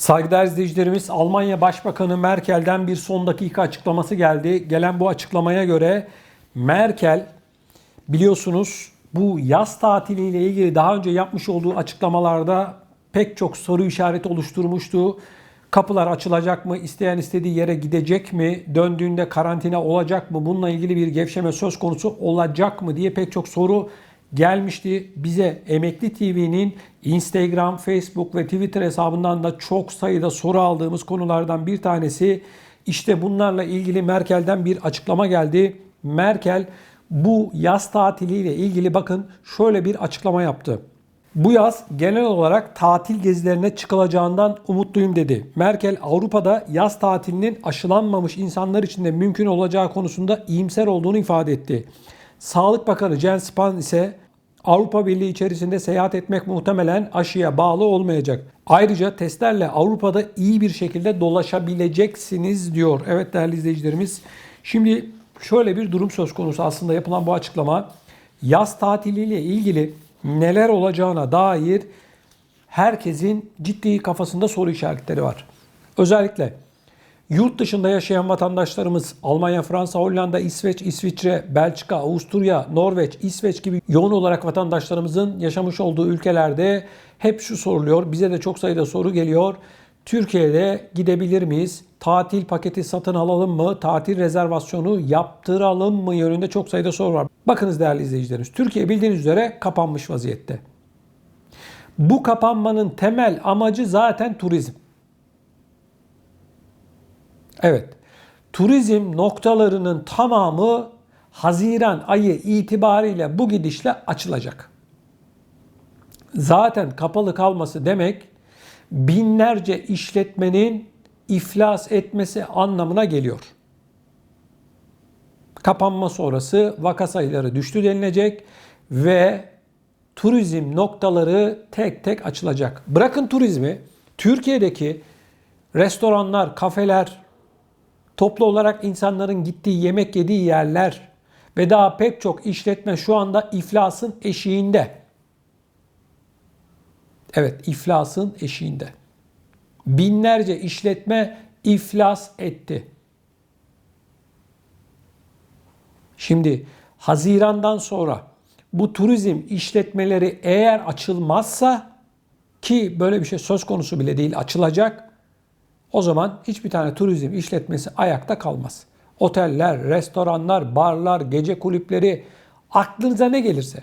Saygıdeğer izleyicilerimiz Almanya Başbakanı Merkel'den bir son dakika açıklaması geldi. Gelen bu açıklamaya göre Merkel biliyorsunuz bu yaz tatiliyle ilgili daha önce yapmış olduğu açıklamalarda pek çok soru işareti oluşturmuştu. Kapılar açılacak mı? İsteyen istediği yere gidecek mi? Döndüğünde karantina olacak mı? Bununla ilgili bir gevşeme söz konusu olacak mı diye pek çok soru gelmişti. Bize Emekli TV'nin Instagram, Facebook ve Twitter hesabından da çok sayıda soru aldığımız konulardan bir tanesi. İşte bunlarla ilgili Merkel'den bir açıklama geldi. Merkel bu yaz tatiliyle ilgili bakın şöyle bir açıklama yaptı. Bu yaz genel olarak tatil gezilerine çıkılacağından umutluyum dedi. Merkel Avrupa'da yaz tatilinin aşılanmamış insanlar için de mümkün olacağı konusunda iyimser olduğunu ifade etti. Sağlık Bakanı Jens Spahn ise Avrupa Birliği içerisinde seyahat etmek muhtemelen aşıya bağlı olmayacak. Ayrıca testlerle Avrupa'da iyi bir şekilde dolaşabileceksiniz diyor. Evet değerli izleyicilerimiz. Şimdi şöyle bir durum söz konusu aslında yapılan bu açıklama. Yaz tatiliyle ilgili neler olacağına dair herkesin ciddi kafasında soru işaretleri var. Özellikle Yurt dışında yaşayan vatandaşlarımız Almanya, Fransa, Hollanda, İsveç, İsviçre, Belçika, Avusturya, Norveç, İsveç gibi yoğun olarak vatandaşlarımızın yaşamış olduğu ülkelerde hep şu soruluyor. Bize de çok sayıda soru geliyor. Türkiye'de gidebilir miyiz? Tatil paketi satın alalım mı? Tatil rezervasyonu yaptıralım mı? Yönünde çok sayıda soru var. Bakınız değerli izleyicilerimiz. Türkiye bildiğiniz üzere kapanmış vaziyette. Bu kapanmanın temel amacı zaten turizm. Evet. Turizm noktalarının tamamı Haziran ayı itibariyle bu gidişle açılacak. Zaten kapalı kalması demek binlerce işletmenin iflas etmesi anlamına geliyor. Kapanma sonrası vaka sayıları düştü denilecek ve turizm noktaları tek tek açılacak. Bırakın turizmi, Türkiye'deki restoranlar, kafeler, toplu olarak insanların gittiği, yemek yediği yerler ve daha pek çok işletme şu anda iflasın eşiğinde. Evet, iflasın eşiğinde. Binlerce işletme iflas etti. Şimdi Haziran'dan sonra bu turizm işletmeleri eğer açılmazsa ki böyle bir şey söz konusu bile değil açılacak o zaman hiçbir tane turizm işletmesi ayakta kalmaz. Oteller, restoranlar, barlar, gece kulüpleri aklınıza ne gelirse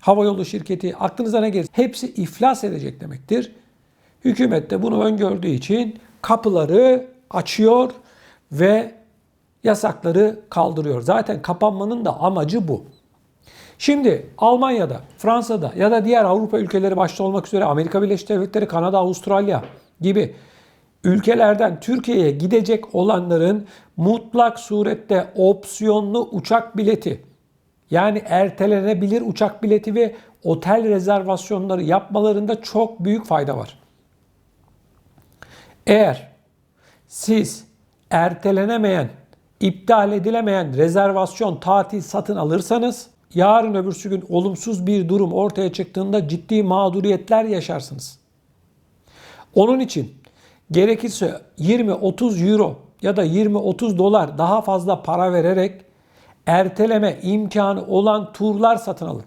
havayolu şirketi aklınıza ne gelirse hepsi iflas edecek demektir. Hükümet de bunu öngördüğü için kapıları açıyor ve yasakları kaldırıyor. Zaten kapanmanın da amacı bu. Şimdi Almanya'da, Fransa'da ya da diğer Avrupa ülkeleri başta olmak üzere Amerika Birleşik Devletleri, Kanada, Avustralya gibi ülkelerden Türkiye'ye gidecek olanların mutlak surette opsiyonlu uçak bileti yani ertelenebilir uçak bileti ve otel rezervasyonları yapmalarında çok büyük fayda var. Eğer siz ertelenemeyen, iptal edilemeyen rezervasyon tatil satın alırsanız yarın öbürsü gün olumsuz bir durum ortaya çıktığında ciddi mağduriyetler yaşarsınız. Onun için gerekirse 20-30 euro ya da 20-30 dolar daha fazla para vererek erteleme imkanı olan turlar satın alın.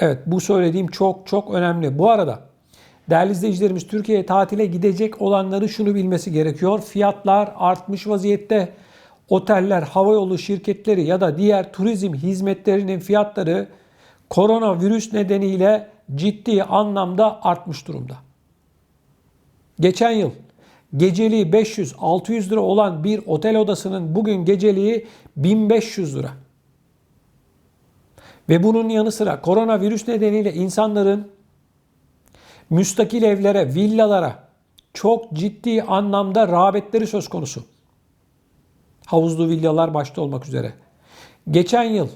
Evet bu söylediğim çok çok önemli. Bu arada değerli izleyicilerimiz Türkiye'ye tatile gidecek olanları şunu bilmesi gerekiyor. Fiyatlar artmış vaziyette. Oteller, havayolu şirketleri ya da diğer turizm hizmetlerinin fiyatları koronavirüs nedeniyle ciddi anlamda artmış durumda. Geçen yıl geceliği 500-600 lira olan bir otel odasının bugün geceliği 1500 lira. Ve bunun yanı sıra koronavirüs nedeniyle insanların müstakil evlere, villalara çok ciddi anlamda rağbetleri söz konusu. Havuzlu villalar başta olmak üzere. Geçen yıl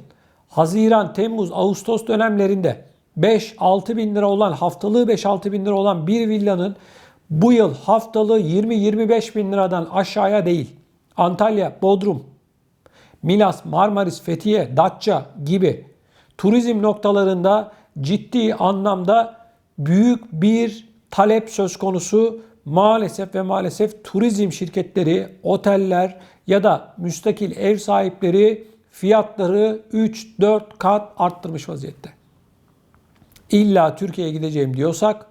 Haziran, Temmuz, Ağustos dönemlerinde 5-6 bin lira olan haftalığı 5-6 bin lira olan bir villanın bu yıl haftalığı 20-25 bin liradan aşağıya değil. Antalya, Bodrum, Milas, Marmaris, Fethiye, Datça gibi turizm noktalarında ciddi anlamda büyük bir talep söz konusu. Maalesef ve maalesef turizm şirketleri, oteller ya da müstakil ev sahipleri fiyatları 3-4 kat arttırmış vaziyette. İlla Türkiye'ye gideceğim diyorsak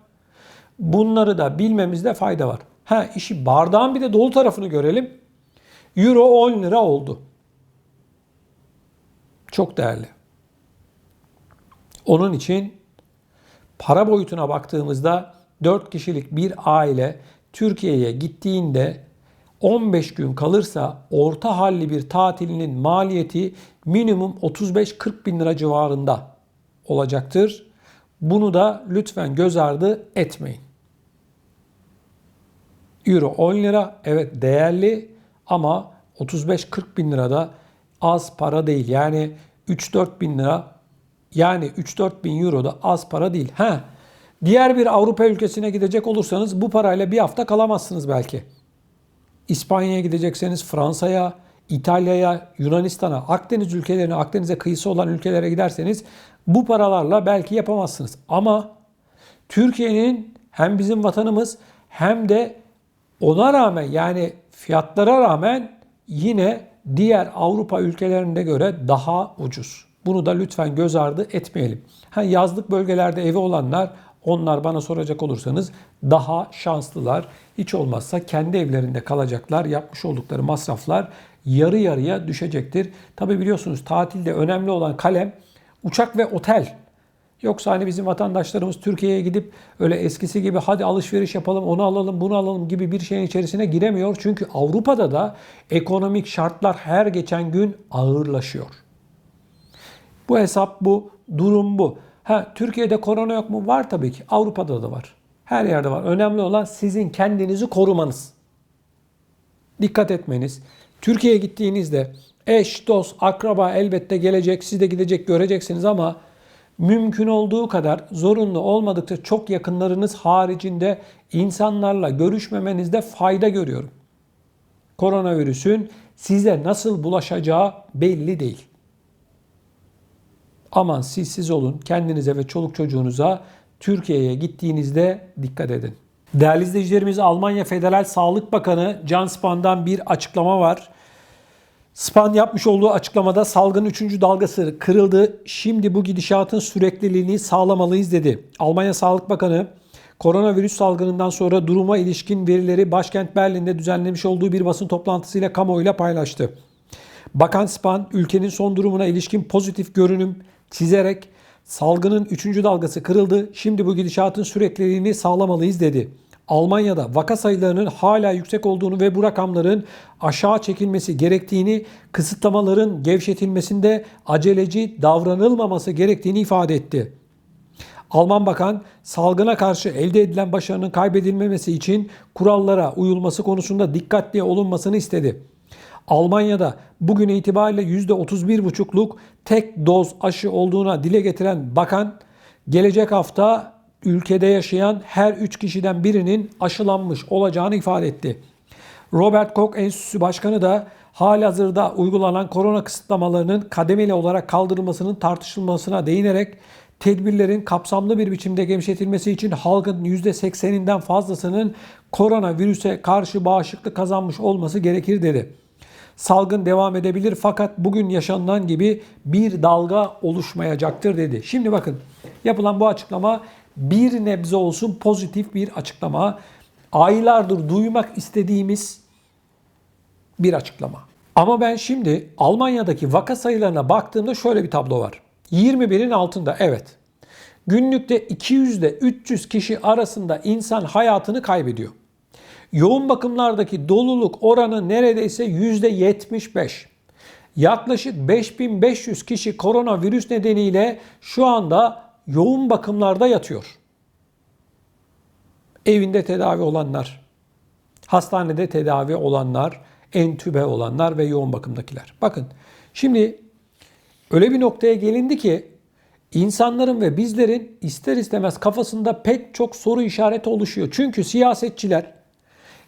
bunları da bilmemizde fayda var. Ha işi bardağın bir de dolu tarafını görelim. Euro 10 lira oldu. Çok değerli. Onun için para boyutuna baktığımızda 4 kişilik bir aile Türkiye'ye gittiğinde 15 gün kalırsa orta halli bir tatilinin maliyeti minimum 35-40 bin lira civarında olacaktır. Bunu da lütfen göz ardı etmeyin. Euro 10 lira evet değerli ama 35-40 bin lira da az para değil. Yani 3-4 bin lira yani 3-4 bin euro da az para değil. Ha, diğer bir Avrupa ülkesine gidecek olursanız bu parayla bir hafta kalamazsınız belki. İspanya'ya gidecekseniz Fransa'ya, İtalya'ya, Yunanistan'a, Akdeniz ülkelerine, Akdeniz'e kıyısı olan ülkelere giderseniz bu paralarla belki yapamazsınız. Ama Türkiye'nin hem bizim vatanımız hem de ona rağmen yani fiyatlara rağmen yine diğer Avrupa ülkelerine göre daha ucuz. Bunu da lütfen göz ardı etmeyelim. Ha, yazlık bölgelerde evi olanlar onlar bana soracak olursanız daha şanslılar. Hiç olmazsa kendi evlerinde kalacaklar. Yapmış oldukları masraflar yarı yarıya düşecektir. Tabi biliyorsunuz tatilde önemli olan kalem uçak ve otel. Yoksa hani bizim vatandaşlarımız Türkiye'ye gidip öyle eskisi gibi hadi alışveriş yapalım, onu alalım, bunu alalım gibi bir şeyin içerisine giremiyor. Çünkü Avrupa'da da ekonomik şartlar her geçen gün ağırlaşıyor. Bu hesap bu, durum bu. Ha Türkiye'de korona yok mu? Var tabii ki. Avrupa'da da var. Her yerde var. Önemli olan sizin kendinizi korumanız. Dikkat etmeniz. Türkiye'ye gittiğinizde eş, dost, akraba elbette gelecek, siz de gidecek göreceksiniz ama mümkün olduğu kadar zorunlu olmadıkça çok yakınlarınız haricinde insanlarla görüşmemenizde fayda görüyorum. Koronavirüsün size nasıl bulaşacağı belli değil. Aman siz siz olun kendinize ve çoluk çocuğunuza Türkiye'ye gittiğinizde dikkat edin. Değerli izleyicilerimiz Almanya Federal Sağlık Bakanı Can Span'dan bir açıklama var. Span yapmış olduğu açıklamada salgının 3. dalgası kırıldı. Şimdi bu gidişatın sürekliliğini sağlamalıyız dedi. Almanya Sağlık Bakanı koronavirüs salgınından sonra duruma ilişkin verileri başkent Berlin'de düzenlemiş olduğu bir basın toplantısıyla kamuoyuyla paylaştı. Bakan Span ülkenin son durumuna ilişkin pozitif görünüm çizerek salgının 3. dalgası kırıldı. Şimdi bu gidişatın sürekliliğini sağlamalıyız dedi. Almanya'da vaka sayılarının hala yüksek olduğunu ve bu rakamların aşağı çekilmesi gerektiğini, kısıtlamaların gevşetilmesinde aceleci davranılmaması gerektiğini ifade etti. Alman bakan salgına karşı elde edilen başarının kaybedilmemesi için kurallara uyulması konusunda dikkatli olunmasını istedi. Almanya'da bugün itibariyle %31,5'luk tek doz aşı olduğuna dile getiren bakan gelecek hafta ülkede yaşayan her 3 kişiden birinin aşılanmış olacağını ifade etti. Robert Koch Enstitüsü Başkanı da halihazırda uygulanan korona kısıtlamalarının kademeli olarak kaldırılmasının tartışılmasına değinerek tedbirlerin kapsamlı bir biçimde gevşetilmesi için halkın %80'inden fazlasının koronavirüse karşı bağışıklık kazanmış olması gerekir dedi. Salgın devam edebilir fakat bugün yaşanılan gibi bir dalga oluşmayacaktır dedi. Şimdi bakın yapılan bu açıklama bir nebze olsun pozitif bir açıklama. Aylardır duymak istediğimiz bir açıklama. Ama ben şimdi Almanya'daki vaka sayılarına baktığımda şöyle bir tablo var. 21'in altında evet. Günlükte 200 ile 300 kişi arasında insan hayatını kaybediyor. Yoğun bakımlardaki doluluk oranı neredeyse %75. Yaklaşık 5500 kişi koronavirüs nedeniyle şu anda yoğun bakımlarda yatıyor. Evinde tedavi olanlar, hastanede tedavi olanlar, entübe olanlar ve yoğun bakımdakiler. Bakın şimdi öyle bir noktaya gelindi ki insanların ve bizlerin ister istemez kafasında pek çok soru işareti oluşuyor. Çünkü siyasetçiler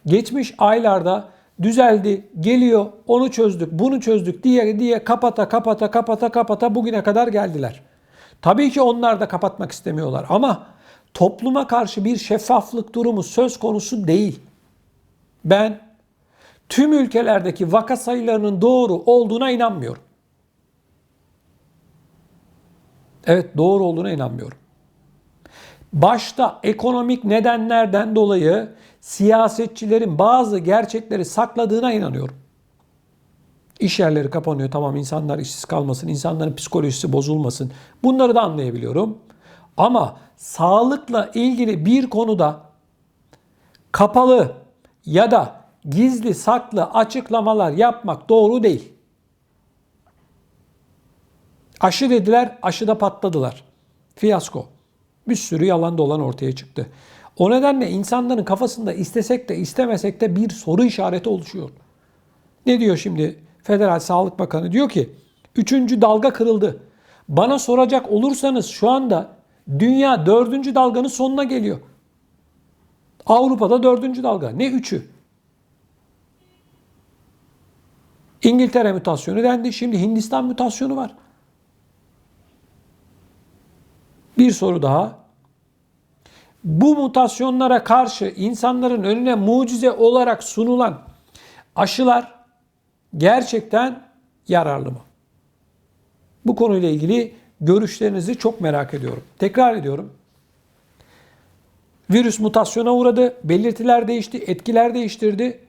geçmiş aylarda düzeldi, geliyor, onu çözdük, bunu çözdük diye diye kapata kapata kapata kapata bugüne kadar geldiler. Tabii ki onlar da kapatmak istemiyorlar ama topluma karşı bir şeffaflık durumu söz konusu değil. Ben tüm ülkelerdeki vaka sayılarının doğru olduğuna inanmıyorum. Evet doğru olduğuna inanmıyorum. Başta ekonomik nedenlerden dolayı siyasetçilerin bazı gerçekleri sakladığına inanıyorum. İş yerleri kapanıyor tamam insanlar işsiz kalmasın, insanların psikolojisi bozulmasın. Bunları da anlayabiliyorum. Ama sağlıkla ilgili bir konuda kapalı ya da gizli saklı açıklamalar yapmak doğru değil. Aşı dediler, aşıda patladılar. Fiyasko. Bir sürü yalan dolan ortaya çıktı. O nedenle insanların kafasında istesek de istemesek de bir soru işareti oluşuyor. Ne diyor şimdi Federal Sağlık Bakanı? Diyor ki üçüncü dalga kırıldı. Bana soracak olursanız şu anda dünya dördüncü dalganın sonuna geliyor. Avrupa'da dördüncü dalga. Ne üçü? İngiltere mutasyonu dendi. Şimdi Hindistan mutasyonu var. Bir soru daha. Bu mutasyonlara karşı insanların önüne mucize olarak sunulan aşılar gerçekten yararlı mı? Bu konuyla ilgili görüşlerinizi çok merak ediyorum. Tekrar ediyorum. Virüs mutasyona uğradı, belirtiler değişti, etkiler değiştirdi.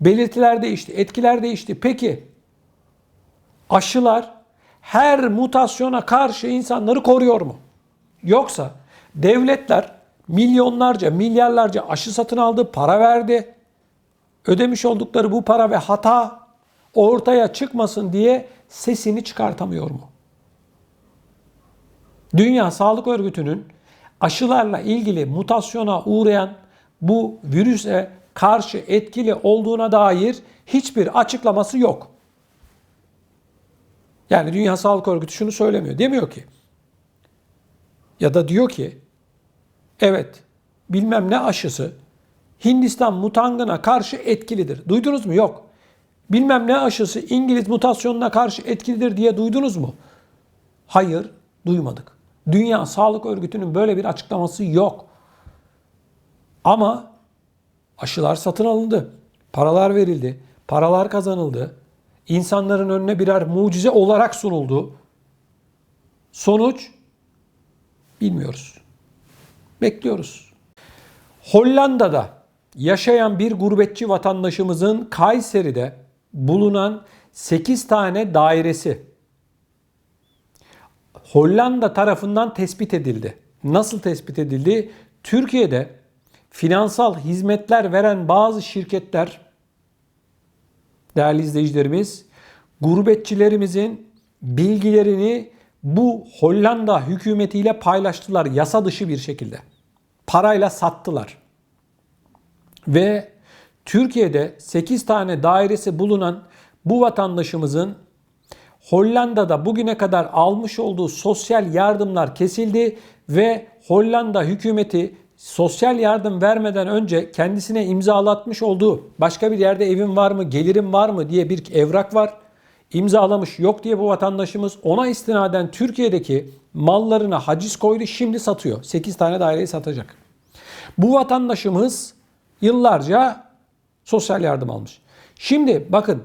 Belirtiler değişti, etkiler değişti. Peki aşılar her mutasyona karşı insanları koruyor mu? Yoksa devletler milyonlarca, milyarlarca aşı satın aldı, para verdi. Ödemiş oldukları bu para ve hata ortaya çıkmasın diye sesini çıkartamıyor mu? Dünya Sağlık Örgütü'nün aşılarla ilgili mutasyona uğrayan bu virüse karşı etkili olduğuna dair hiçbir açıklaması yok. Yani Dünya Sağlık Örgütü şunu söylemiyor. Demiyor ki ya da diyor ki evet bilmem ne aşısı Hindistan mutangına karşı etkilidir. Duydunuz mu? Yok. Bilmem ne aşısı İngiliz mutasyonuna karşı etkilidir diye duydunuz mu? Hayır, duymadık. Dünya Sağlık Örgütü'nün böyle bir açıklaması yok. Ama aşılar satın alındı. Paralar verildi. Paralar kazanıldı. İnsanların önüne birer mucize olarak sunuldu. Sonuç bilmiyoruz. Bekliyoruz. Hollanda'da yaşayan bir gurbetçi vatandaşımızın Kayseri'de bulunan 8 tane dairesi Hollanda tarafından tespit edildi. Nasıl tespit edildi? Türkiye'de finansal hizmetler veren bazı şirketler değerli izleyicilerimiz gurbetçilerimizin bilgilerini bu Hollanda hükümetiyle paylaştılar yasa dışı bir şekilde. Parayla sattılar. Ve Türkiye'de 8 tane dairesi bulunan bu vatandaşımızın Hollanda'da bugüne kadar almış olduğu sosyal yardımlar kesildi ve Hollanda hükümeti sosyal yardım vermeden önce kendisine imzalatmış olduğu başka bir yerde evim var mı, gelirim var mı diye bir evrak var. İmzalamış yok diye bu vatandaşımız ona istinaden Türkiye'deki mallarına haciz koydu şimdi satıyor. 8 tane daireyi satacak. Bu vatandaşımız yıllarca sosyal yardım almış. Şimdi bakın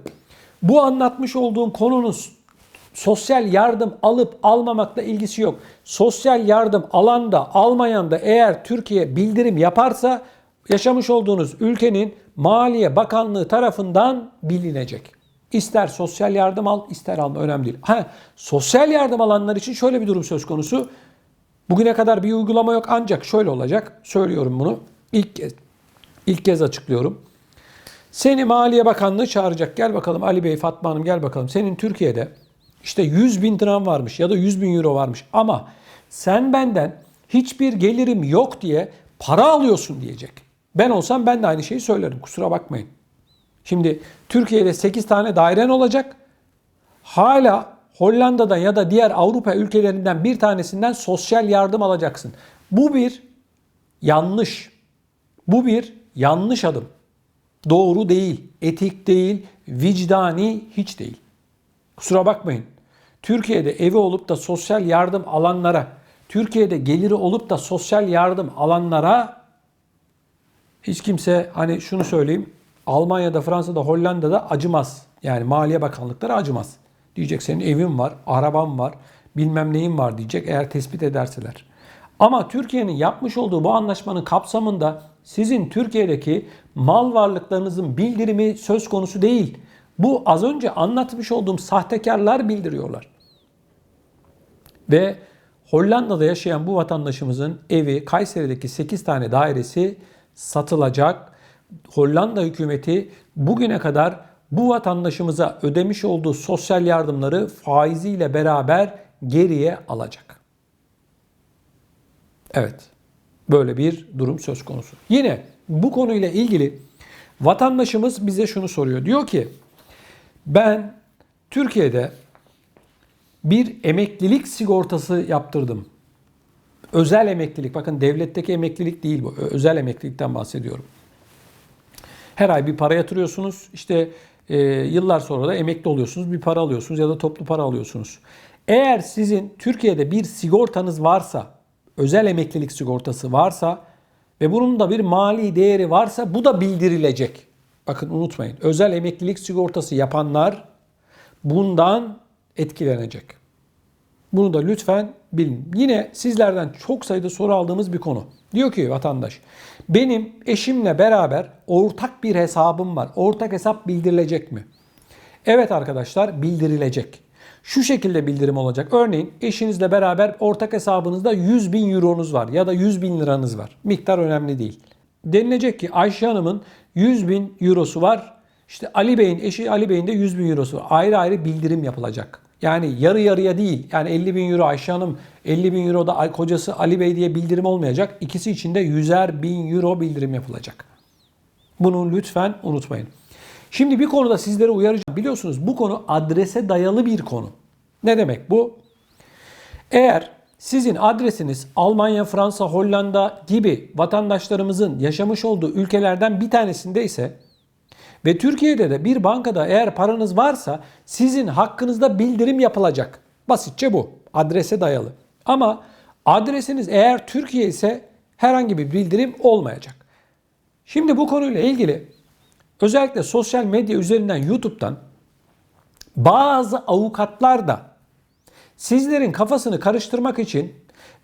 bu anlatmış olduğum konunun sosyal yardım alıp almamakla ilgisi yok. Sosyal yardım alan da almayan da eğer Türkiye bildirim yaparsa yaşamış olduğunuz ülkenin Maliye Bakanlığı tarafından bilinecek. İster sosyal yardım al, ister alma önemli değil. Ha, sosyal yardım alanlar için şöyle bir durum söz konusu. Bugüne kadar bir uygulama yok ancak şöyle olacak. Söylüyorum bunu. İlk kez, ilk kez açıklıyorum. Seni Maliye Bakanlığı çağıracak. Gel bakalım Ali Bey, Fatma Hanım gel bakalım. Senin Türkiye'de işte 100 bin liram varmış ya da 100 bin euro varmış ama sen benden hiçbir gelirim yok diye para alıyorsun diyecek. Ben olsam ben de aynı şeyi söylerim kusura bakmayın. Şimdi Türkiye'de 8 tane dairen olacak. Hala Hollanda'dan ya da diğer Avrupa ülkelerinden bir tanesinden sosyal yardım alacaksın. Bu bir yanlış. Bu bir yanlış adım. Doğru değil, etik değil, vicdani hiç değil. Kusura bakmayın. Türkiye'de evi olup da sosyal yardım alanlara Türkiye'de geliri olup da sosyal yardım alanlara hiç kimse hani şunu söyleyeyim Almanya'da, Fransa'da, Hollanda'da acımaz. Yani Maliye Bakanlıkları acımaz. Diyecek senin evin var, araban var, bilmem neyin var diyecek eğer tespit ederseler. Ama Türkiye'nin yapmış olduğu bu anlaşmanın kapsamında sizin Türkiye'deki mal varlıklarınızın bildirimi söz konusu değil. Bu az önce anlatmış olduğum sahtekarlar bildiriyorlar. Ve Hollanda'da yaşayan bu vatandaşımızın evi Kayseri'deki 8 tane dairesi satılacak. Hollanda hükümeti bugüne kadar bu vatandaşımıza ödemiş olduğu sosyal yardımları faiziyle beraber geriye alacak. Evet. Böyle bir durum söz konusu. Yine bu konuyla ilgili vatandaşımız bize şunu soruyor. Diyor ki ben Türkiye'de bir emeklilik sigortası yaptırdım. Özel emeklilik. Bakın devletteki emeklilik değil bu. Özel emeklilikten bahsediyorum. Her ay bir para yatırıyorsunuz. İşte e, yıllar sonra da emekli oluyorsunuz. Bir para alıyorsunuz ya da toplu para alıyorsunuz. Eğer sizin Türkiye'de bir sigortanız varsa, özel emeklilik sigortası varsa ve bunun da bir mali değeri varsa bu da bildirilecek. Bakın unutmayın. Özel emeklilik sigortası yapanlar bundan etkilenecek. Bunu da lütfen bilin. Yine sizlerden çok sayıda soru aldığımız bir konu. Diyor ki vatandaş, benim eşimle beraber ortak bir hesabım var. Ortak hesap bildirilecek mi? Evet arkadaşlar bildirilecek. Şu şekilde bildirim olacak. Örneğin eşinizle beraber ortak hesabınızda 100 bin euronuz var ya da 100 bin liranız var. Miktar önemli değil. Denilecek ki Ayşe Hanım'ın 100 bin eurosu var. İşte Ali Bey'in eşi Ali Bey'in de 100 bin eurosu var. Ayrı ayrı bildirim yapılacak. Yani yarı yarıya değil. Yani 50 bin euro Ayşe Hanım, 50 bin euro da kocası Ali Bey diye bildirim olmayacak. İkisi için de 100'er bin euro bildirim yapılacak. Bunu lütfen unutmayın. Şimdi bir konuda sizlere uyaracağım. Biliyorsunuz bu konu adrese dayalı bir konu. Ne demek bu? Eğer sizin adresiniz Almanya, Fransa, Hollanda gibi vatandaşlarımızın yaşamış olduğu ülkelerden bir tanesinde ise ve Türkiye'de de bir bankada eğer paranız varsa sizin hakkınızda bildirim yapılacak. Basitçe bu. Adrese dayalı. Ama adresiniz eğer Türkiye ise herhangi bir bildirim olmayacak. Şimdi bu konuyla ilgili özellikle sosyal medya üzerinden YouTube'dan bazı avukatlar da sizlerin kafasını karıştırmak için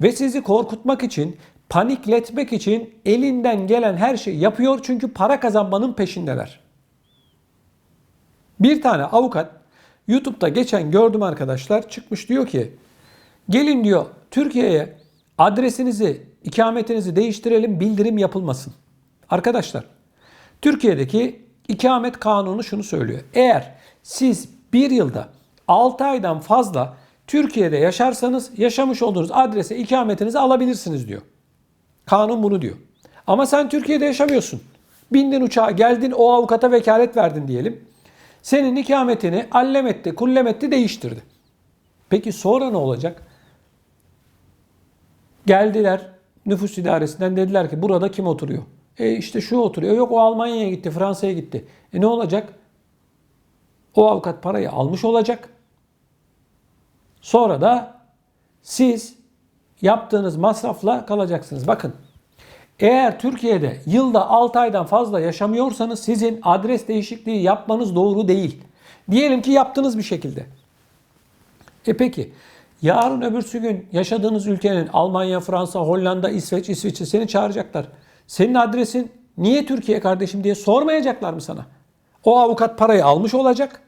ve sizi korkutmak için, panikletmek için elinden gelen her şeyi yapıyor çünkü para kazanmanın peşindeler. Bir tane avukat YouTube'da geçen gördüm arkadaşlar çıkmış diyor ki gelin diyor Türkiye'ye adresinizi, ikametinizi değiştirelim bildirim yapılmasın. Arkadaşlar Türkiye'deki ikamet kanunu şunu söylüyor. Eğer siz bir yılda 6 aydan fazla Türkiye'de yaşarsanız yaşamış olduğunuz adrese ikametinizi alabilirsiniz diyor. Kanun bunu diyor. Ama sen Türkiye'de yaşamıyorsun. Bindin uçağa geldin o avukata vekalet verdin diyelim. Senin ikametini allem etti, kullem etti, değiştirdi. Peki sonra ne olacak? Geldiler nüfus idaresinden dediler ki burada kim oturuyor? E işte şu oturuyor. Yok o Almanya'ya gitti, Fransa'ya gitti. E ne olacak? O avukat parayı almış olacak. Sonra da siz yaptığınız masrafla kalacaksınız. Bakın eğer Türkiye'de yılda 6 aydan fazla yaşamıyorsanız sizin adres değişikliği yapmanız doğru değil. Diyelim ki yaptınız bir şekilde. E peki yarın öbürsü gün yaşadığınız ülkenin Almanya, Fransa, Hollanda, İsveç, İsviçre seni çağıracaklar. Senin adresin niye Türkiye kardeşim diye sormayacaklar mı sana? O avukat parayı almış olacak.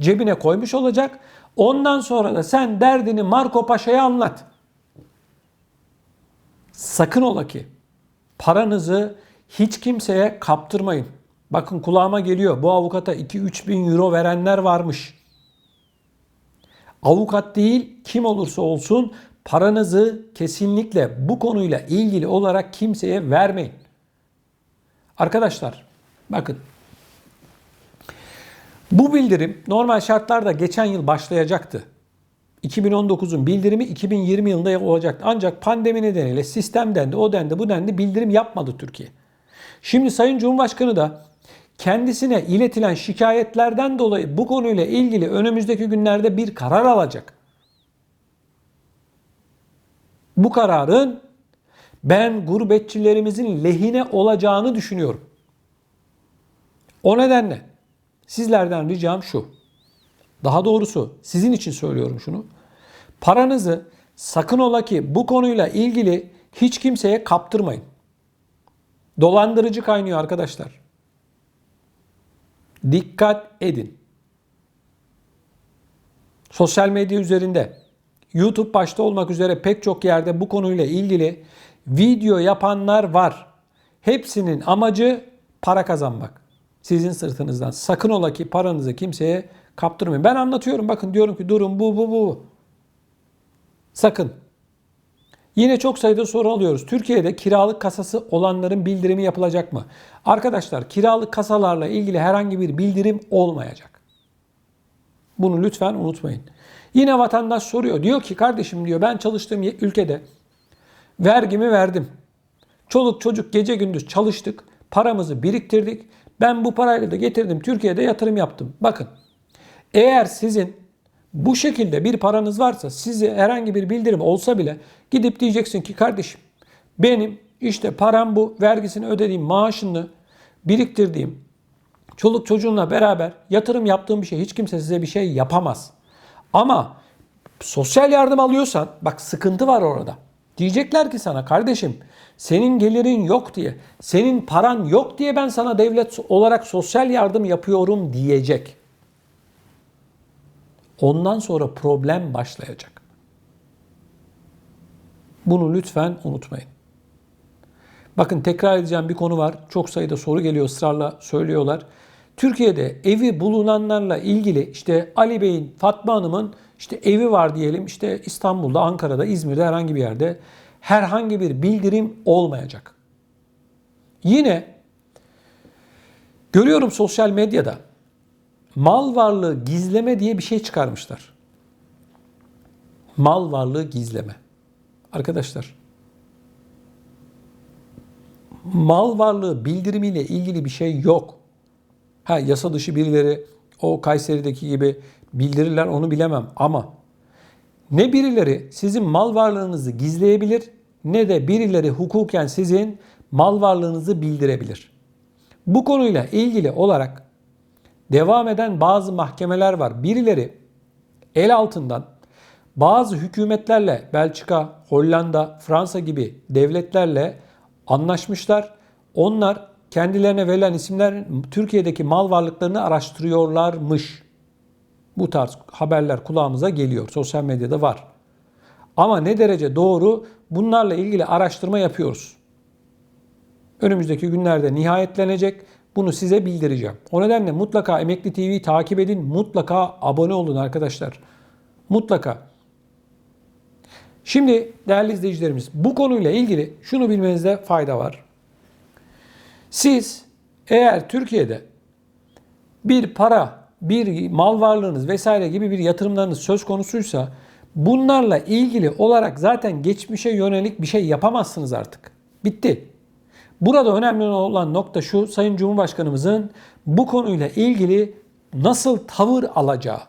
Cebine koymuş olacak. Ondan sonra da sen derdini Marco Paşa'ya anlat. Sakın ola ki paranızı hiç kimseye kaptırmayın. Bakın kulağıma geliyor bu avukata 2-3 bin euro verenler varmış. Avukat değil kim olursa olsun paranızı kesinlikle bu konuyla ilgili olarak kimseye vermeyin. Arkadaşlar bakın bu bildirim normal şartlarda geçen yıl başlayacaktı. 2019'un bildirimi 2020 yılında olacaktı. Ancak pandemi nedeniyle sistemden de o dendi bu dendi bildirim yapmadı Türkiye. Şimdi Sayın Cumhurbaşkanı da kendisine iletilen şikayetlerden dolayı bu konuyla ilgili önümüzdeki günlerde bir karar alacak. Bu kararın ben gurbetçilerimizin lehine olacağını düşünüyorum. O nedenle sizlerden ricam şu. Daha doğrusu sizin için söylüyorum şunu. Paranızı sakın ola ki bu konuyla ilgili hiç kimseye kaptırmayın. Dolandırıcı kaynıyor arkadaşlar. Dikkat edin. Sosyal medya üzerinde, YouTube başta olmak üzere pek çok yerde bu konuyla ilgili video yapanlar var. Hepsinin amacı para kazanmak. Sizin sırtınızdan. Sakın ola ki paranızı kimseye kaptırmayın. Ben anlatıyorum bakın diyorum ki durun bu bu bu. Sakın. Yine çok sayıda soru alıyoruz. Türkiye'de kiralık kasası olanların bildirimi yapılacak mı? Arkadaşlar kiralık kasalarla ilgili herhangi bir bildirim olmayacak. Bunu lütfen unutmayın. Yine vatandaş soruyor. Diyor ki kardeşim diyor ben çalıştığım ülkede vergimi verdim. Çoluk çocuk gece gündüz çalıştık. Paramızı biriktirdik. Ben bu parayla da getirdim Türkiye'de yatırım yaptım. Bakın eğer sizin bu şekilde bir paranız varsa size herhangi bir bildirim olsa bile gidip diyeceksin ki kardeşim benim işte param bu vergisini ödediğim maaşını biriktirdiğim çoluk çocuğunla beraber yatırım yaptığım bir şey hiç kimse size bir şey yapamaz. Ama sosyal yardım alıyorsan bak sıkıntı var orada. Diyecekler ki sana kardeşim senin gelirin yok diye, senin paran yok diye ben sana devlet olarak sosyal yardım yapıyorum diyecek. Ondan sonra problem başlayacak. Bunu lütfen unutmayın. Bakın tekrar edeceğim bir konu var. Çok sayıda soru geliyor ısrarla söylüyorlar. Türkiye'de evi bulunanlarla ilgili işte Ali Bey'in, Fatma Hanım'ın işte evi var diyelim işte İstanbul'da, Ankara'da, İzmir'de herhangi bir yerde herhangi bir bildirim olmayacak. Yine görüyorum sosyal medyada mal varlığı gizleme diye bir şey çıkarmışlar. Mal varlığı gizleme. Arkadaşlar mal varlığı bildirimiyle ilgili bir şey yok. Ha yasa dışı birileri o Kayseri'deki gibi bildirirler onu bilemem ama ne birileri sizin mal varlığınızı gizleyebilir ne de birileri hukuken sizin mal varlığınızı bildirebilir. Bu konuyla ilgili olarak devam eden bazı mahkemeler var. Birileri el altından bazı hükümetlerle Belçika, Hollanda, Fransa gibi devletlerle anlaşmışlar. Onlar kendilerine verilen isimler Türkiye'deki mal varlıklarını araştırıyorlarmış. Bu tarz haberler kulağımıza geliyor. Sosyal medyada var. Ama ne derece doğru bunlarla ilgili araştırma yapıyoruz. Önümüzdeki günlerde nihayetlenecek. Bunu size bildireceğim. O nedenle mutlaka Emekli TV'yi takip edin. Mutlaka abone olun arkadaşlar. Mutlaka. Şimdi değerli izleyicilerimiz bu konuyla ilgili şunu bilmenizde fayda var. Siz eğer Türkiye'de bir para, bir mal varlığınız vesaire gibi bir yatırımlarınız söz konusuysa bunlarla ilgili olarak zaten geçmişe yönelik bir şey yapamazsınız artık. Bitti. Burada önemli olan nokta şu Sayın Cumhurbaşkanımızın bu konuyla ilgili nasıl tavır alacağı.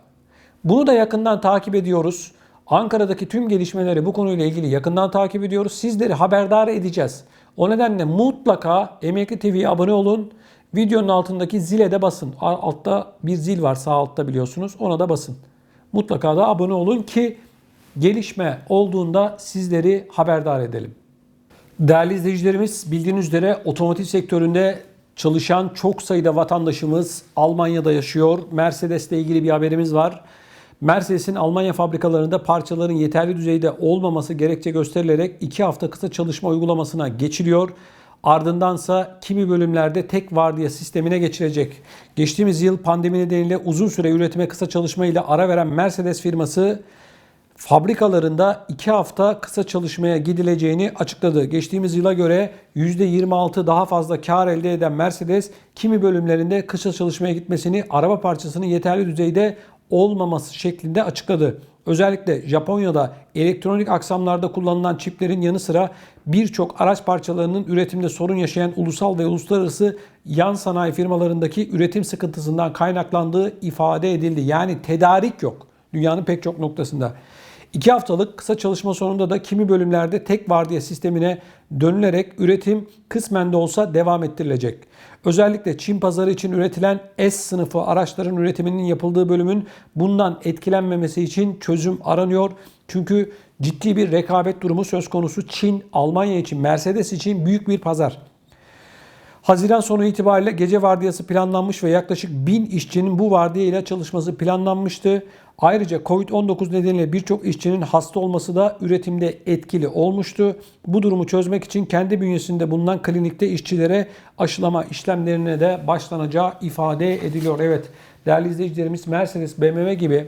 Bunu da yakından takip ediyoruz. Ankara'daki tüm gelişmeleri bu konuyla ilgili yakından takip ediyoruz. Sizleri haberdar edeceğiz. O nedenle mutlaka Emekli TV'ye abone olun. Videonun altındaki zile de basın. Altta bir zil var sağ altta biliyorsunuz. Ona da basın. Mutlaka da abone olun ki gelişme olduğunda sizleri haberdar edelim. Değerli izleyicilerimiz bildiğiniz üzere otomotiv sektöründe çalışan çok sayıda vatandaşımız Almanya'da yaşıyor. Mercedes ile ilgili bir haberimiz var. Mercedes'in Almanya fabrikalarında parçaların yeterli düzeyde olmaması gerekçe gösterilerek 2 hafta kısa çalışma uygulamasına geçiliyor. Ardındansa kimi bölümlerde tek vardiya sistemine geçilecek. Geçtiğimiz yıl pandemi nedeniyle uzun süre üretime kısa çalışma ile ara veren Mercedes firması fabrikalarında 2 hafta kısa çalışmaya gidileceğini açıkladı. Geçtiğimiz yıla göre %26 daha fazla kar elde eden Mercedes kimi bölümlerinde kısa çalışmaya gitmesini araba parçasının yeterli düzeyde olmaması şeklinde açıkladı. Özellikle Japonya'da elektronik aksamlarda kullanılan çiplerin yanı sıra birçok araç parçalarının üretimde sorun yaşayan ulusal ve uluslararası yan sanayi firmalarındaki üretim sıkıntısından kaynaklandığı ifade edildi. Yani tedarik yok dünyanın pek çok noktasında. İki haftalık kısa çalışma sonunda da kimi bölümlerde tek vardiya sistemine dönülerek üretim kısmen de olsa devam ettirilecek. Özellikle Çin pazarı için üretilen S sınıfı araçların üretiminin yapıldığı bölümün bundan etkilenmemesi için çözüm aranıyor. Çünkü ciddi bir rekabet durumu söz konusu. Çin, Almanya için, Mercedes için büyük bir pazar. Haziran sonu itibariyle gece vardiyası planlanmış ve yaklaşık 1000 işçinin bu vardiya ile çalışması planlanmıştı. Ayrıca Covid-19 nedeniyle birçok işçinin hasta olması da üretimde etkili olmuştu. Bu durumu çözmek için kendi bünyesinde bulunan klinikte işçilere aşılama işlemlerine de başlanacağı ifade ediliyor. Evet değerli izleyicilerimiz Mercedes, BMW gibi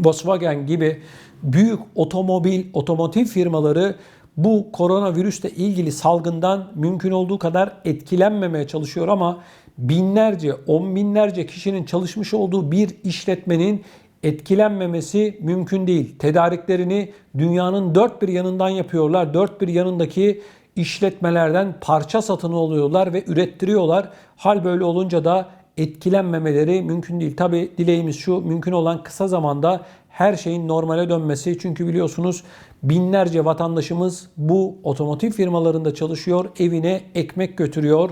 Volkswagen gibi büyük otomobil, otomotiv firmaları bu koronavirüsle ilgili salgından mümkün olduğu kadar etkilenmemeye çalışıyor ama binlerce, on binlerce kişinin çalışmış olduğu bir işletmenin etkilenmemesi mümkün değil. Tedariklerini dünyanın dört bir yanından yapıyorlar. Dört bir yanındaki işletmelerden parça satın alıyorlar ve ürettiriyorlar. Hal böyle olunca da etkilenmemeleri mümkün değil. Tabi dileğimiz şu mümkün olan kısa zamanda her şeyin normale dönmesi. Çünkü biliyorsunuz binlerce vatandaşımız bu otomotiv firmalarında çalışıyor, evine ekmek götürüyor.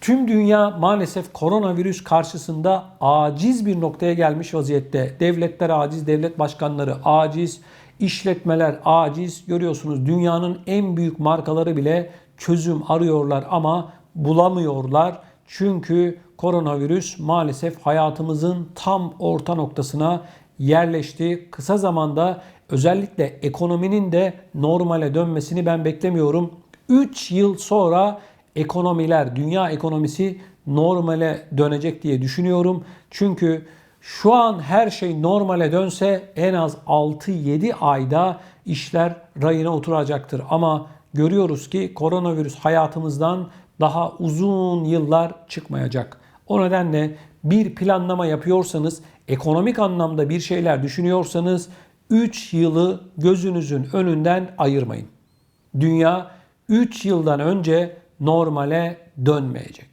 Tüm dünya maalesef koronavirüs karşısında aciz bir noktaya gelmiş vaziyette. Devletler aciz, devlet başkanları aciz, işletmeler aciz. Görüyorsunuz dünyanın en büyük markaları bile çözüm arıyorlar ama bulamıyorlar. Çünkü koronavirüs maalesef hayatımızın tam orta noktasına yerleşti. Kısa zamanda özellikle ekonominin de normale dönmesini ben beklemiyorum. 3 yıl sonra ekonomiler, dünya ekonomisi normale dönecek diye düşünüyorum. Çünkü şu an her şey normale dönse en az 6-7 ayda işler rayına oturacaktır. Ama görüyoruz ki koronavirüs hayatımızdan daha uzun yıllar çıkmayacak. O nedenle bir planlama yapıyorsanız, ekonomik anlamda bir şeyler düşünüyorsanız 3 yılı gözünüzün önünden ayırmayın. Dünya 3 yıldan önce normale dönmeyecek.